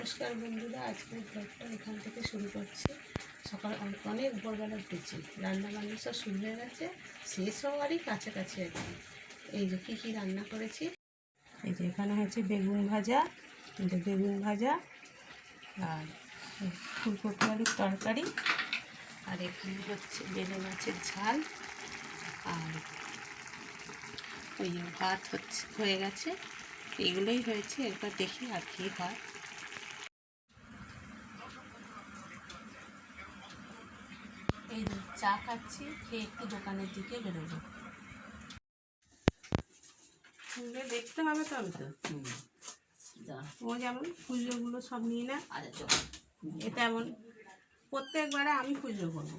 নমস্কার বন্ধুরা, আজকের ব্লগটা এখান থেকে শুরু করছি। সকাল অনেক ভোরবেলা উঠেছি। রান্না বান্না সব শুরু হয়ে গেছে। শেষ হওয়ারই কাছাকাছি কি। এই যে কী কী রান্না করেছি? এই যে এখানে হচ্ছে বেগুন ভাজা বেগুন ভাজা, আর ফুলকপি আলুর তরকারি, আর এখানে হচ্ছে বেলে মাছের ঝাল, আর ওই ভাত হচ্ছে হয়ে গেছে। এগুলোই হয়েছে। এরপর দেখি আর কি হয়। এই যে চা খাচ্ছি খেয়ে একটু দোকানের দিকে বেরোবো। ফুলে দেখতে হবে তো আমি তো। ও যেমন খুচরোগুলো সব নিয়ে না এটা এমন প্রত্যেকবারে আমি খুচরো করব।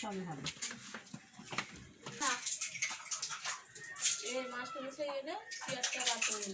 সব ভালো। এই মাছটা বসে গেলে পেঁয়াজটা বার করে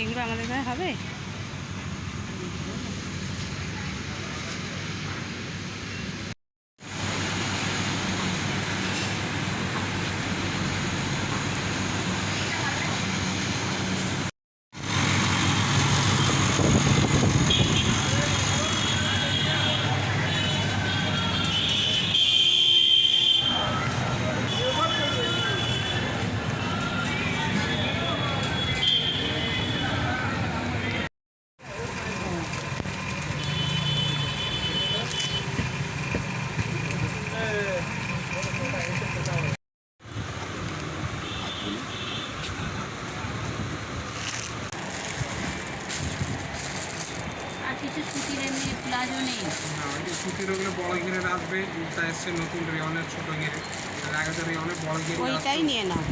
এগুলো আমাদের হবে আর কিছু সুতির এমনি প্লাজো নেই না ওই যে সুতির ওগুলো বড় ঘিরের আসবে এটা এসছে নতুন রিয়নের ছোট ঘিরে। আর আগে তো রেওয়ানের বড় ঘিরে ওইটাই নিয়ে নাও।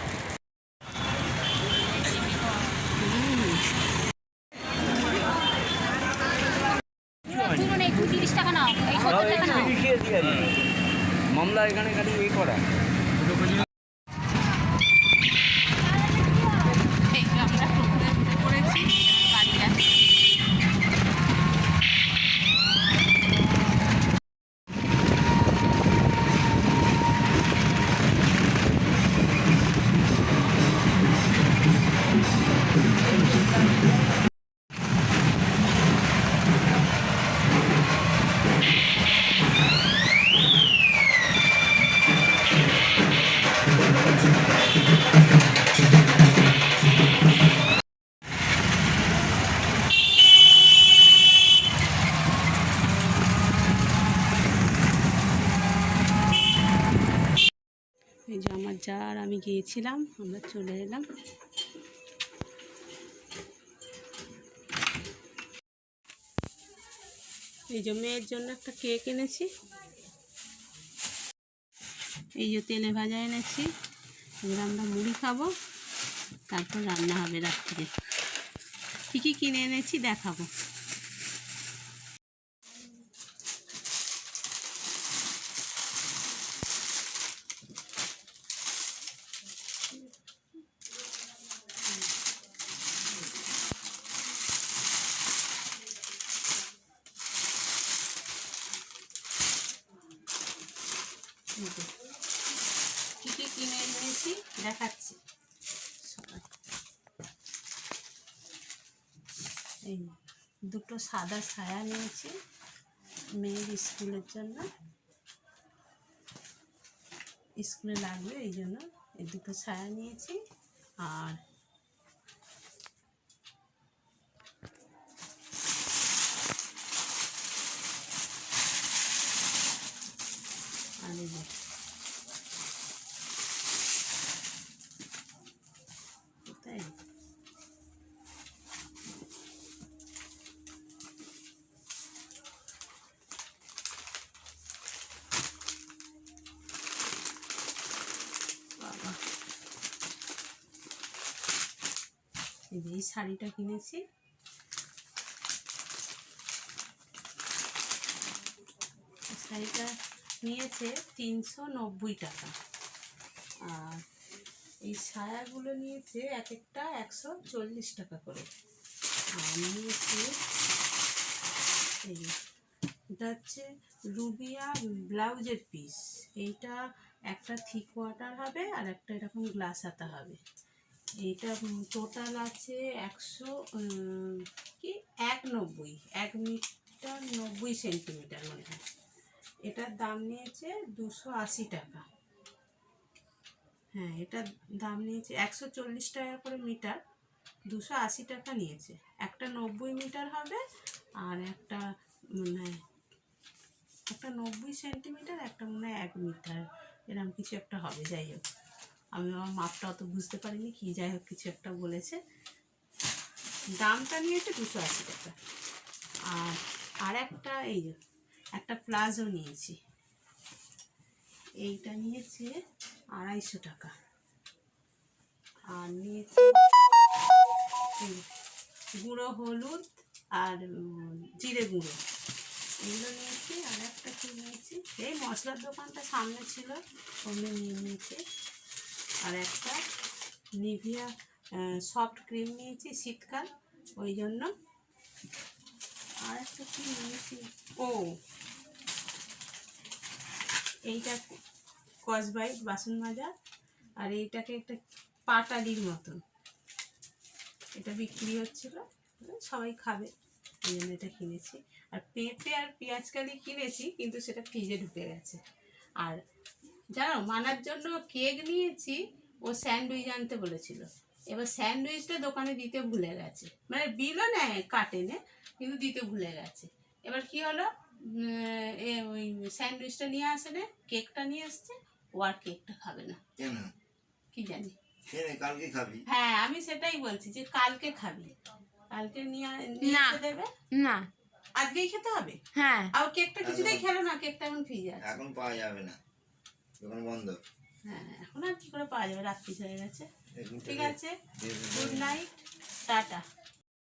তুলুন একটু তিরিশ টাকা নাও এই সত্তর টাকা নাও মামলা এখানে খালি এই করা। আর আমি গিয়েছিলাম, আমরা চলে এলাম। এই যে মেয়ের জন্য একটা কেক এনেছি। এই যে তেলে ভাজা এনেছি। এবার আমরা মুড়ি খাব, তারপর রান্না হবে রাত্রে কী কী কিনে এনেছি দেখাবো। দেখাচ্ছি। এই দুটো সাদা ছায়া নিয়েছি মেয়ের স্কুলের জন্য। স্কুলে লাগবে, এই জন্য এই দুটো ছায়া নিয়েছি। আর এই যে কোথায় বাবা এই শাড়িটা কিনেছি। শাড়িটা নিয়েছে তিনশো নব্বই টাকা। আর এই ছায়াগুলো নিয়েছে এক একটা একশো চল্লিশ টাকা করে। আর নিয়েছি এই, এটা হচ্ছে রুবিয়া ব্লাউজের পিস। এইটা একটা থিক ওয়াটার হবে আর একটা এরকম গ্লাস হাতা হবে। এইটা টোটাল আছে একশো কি? এক নব্বই এক মিটার নব্বই সেন্টিমিটার মনে। হয় এটার দাম নিয়েছে দুশো আশি টাকা। হ্যাঁ এটার দাম নিয়েছে একশো চল্লিশ টাকা করে মিটার। দুশো আশি টাকা নিয়েছে। একটা নব্বই মিটার হবে আর একটা মানে একটা নব্বই সেন্টিমিটার, একটা মনে হয় এক মিটার। এরকম কিছু একটা হবে, যাই হোক। আমি আমার মাপটা অত বুঝতে পারিনি, কি যাই হোক কিছু একটা বলেছে। দামটা নিয়েছে দুশো আশি টাকা। আর আর একটা এই একটা প্লাজো নিয়েছি। এইটা নিয়েছে আড়াইশো টাকা। আর নিয়েছি গুঁড়ো হলুদ আর জিরে গুঁড়ো। এগুলো নিয়েছি, আর একটা কি নিয়েছি? এই মশলার দোকানটা সামনে ছিল, ওগুলো নিয়ে নিয়েছি। আর একটা নিভিয়া সফট ক্রিম নিয়েছি শীতকাল, ওই জন্য। আর একটা কি নিয়েছি? ও, এইটা কসবাইট বাসন মাজা, আর এইটাকে একটা পাটালির মতন। এটা বিক্রি হচ্ছিল, সবাই খাবে, এই জন্য এটা কিনেছি। আর পেঁপে আর পেঁয়াজকালি কিনেছি, কিন্তু সেটা ফ্রিজে ঢুকে গেছে। আর জানো মানার জন্য কেক নিয়েছি ও স্যান্ডউইচ আনতে বলেছিল। এবার স্যান্ডউইচটা দোকানে দিতে ভুলে গেছে। মানে বিলও নেয় কাটেনে কিন্তু দিতে ভুলে গেছে। এবার কি হলো? এ ওই স্যান্ডউইচটা নিয়ে আসে না কেকটা নিয়ে আসছে ও আর কেকটা খাবে না। কেন কি জানি। কালকে খাবি? হ্যাঁ আমি সেটাই বলছি যে কালকে খাবি। কালকে নিয়ে। দেবে? না। আজকেই খেতে হবে? হ্যাঁ। আর কেকটা কিছুতেই খেলো না কেকটা এখন ফ্রিজে আছে। এখন পাওয়া যাবে না। দোকান বন্ধ। হ্যাঁ এখন আর কি করে পাওয়া যাবে? রাত্রি হয়ে গেছে। ঠিক আছে। Good night tata.